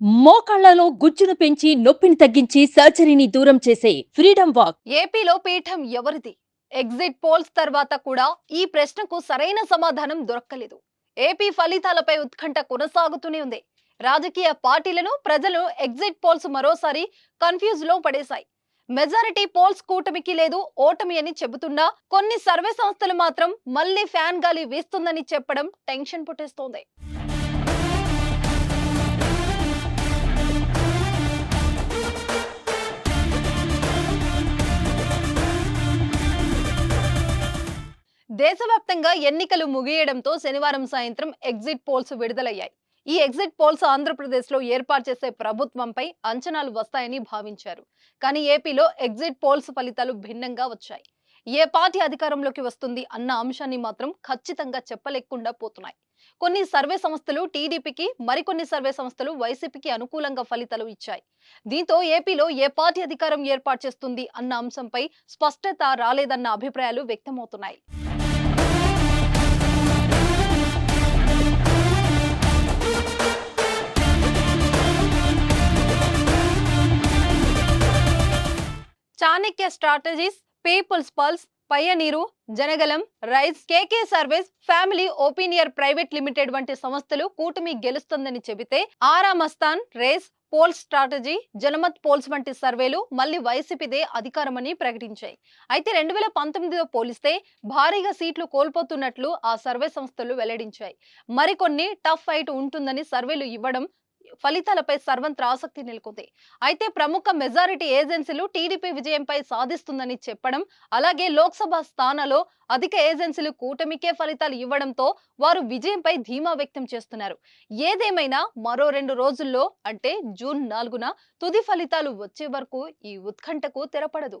మోకాళ్ళలో గుజ్జును పెంచి నొప్పిని తగ్గించి సర్జరీని దూరం చేసే ఫ్రీడమ్ వాక్. ఏపీలో పీఠం ఎవరిది? ఎగ్జిట్ పోల్స్ తర్వాత కూడా ఈ ప్రశ్నకు సరైన సమాధానం దొరక్కలేదు. ఏపీ ఫలితాలపై ఉత్కంఠ కొనసాగుతూనే ఉంది. రాజకీయ పార్టీలను ప్రజలు ఎగ్జిట్ పోల్స్ మరోసారి కన్ఫ్యూజ్లో పడేశాయి. మెజారిటీ పోల్స్ కూటమికి లేదు ఓటమి అని చెబుతున్నా కొన్ని సర్వే సంస్థలు మాత్రం మళ్ళీ ఫ్యాన్ గాలి వీస్తుందని చెప్పడం టెన్షన్ పుట్టేస్తోంది. దేశవ్యాప్తంగా ఎన్నికలు ముగియడంతో శనివారం సాయంత్రం ఎగ్జిట్ పోల్స్ విడుదలయ్యాయి. ఈ ఎగ్జిట్ పోల్స్ ఆంధ్రప్రదేశ్లో ఏర్పాటు చేసే ప్రభుత్వంపై అంచనాలు వస్తాయని భావించారు. కానీ ఏపీలో ఎగ్జిట్ పోల్స్ ఫలితాలు భిన్నంగా వచ్చాయి. ఏ పార్టీ అధికారంలోకి వస్తుంది అన్న అంశాన్ని మాత్రం ఖచ్చితంగా చెప్పలేకుండా పోతున్నాయి. కొన్ని సర్వే సంస్థలు టీడీపీకి మరికొన్ని సర్వే సంస్థలు వైసీపీకి అనుకూలంగా ఫలితాలు ఇచ్చాయి. దీంతో ఏపీలో ఏ పార్టీ అధికారం ఏర్పాటు చేస్తుంది అన్న అంశంపై స్పష్టత రాలేదన్న అభిప్రాయాలు వ్యక్తమవుతున్నాయి. Chanakya strategies people's pulse pioneer Janagalam rise KK service family opinion private limited వంటి సంస్థలు కూటమి గెలుస్తుందని చెబితే Aaraa Mastan race poll strategy Janmat polls వంటి సర్వేలు మళ్ళీ వైసీపీదే అధికారమని ప్రకటించాయి. అయితే రెండు వేల పంతొమ్మిదితో పోలిస్తే భారీగా సీట్లు కోల్పోతున్నట్లు ఆ సర్వే సంస్థలు వెల్లడించాయి. మరికొన్ని టఫ్ ఫైట్ ఉంటుందని సర్వేలు ఇవ్వడం ఫలితాలపై సర్వంత్ర ఆసక్తి నెలకొంది. అయితే ప్రముఖ మెజారిటీ ఏజెన్సీలు టీడీపీ విజయంపై సాధిస్తుందని చెప్పడం అలాగే లోక్సభ స్థానాల్లో అధిక ఏజెన్సీలు కూటమికే ఫలితాలు ఇవ్వడంతో వారు విజయంపై ధీమా వ్యక్తం చేస్తున్నారు. ఏదేమైనా మరో రెండు రోజుల్లో అంటే జూన్ నాలుగున తుది ఫలితాలు వచ్చే వరకు ఈ ఉత్కంఠకు తెరపడదు.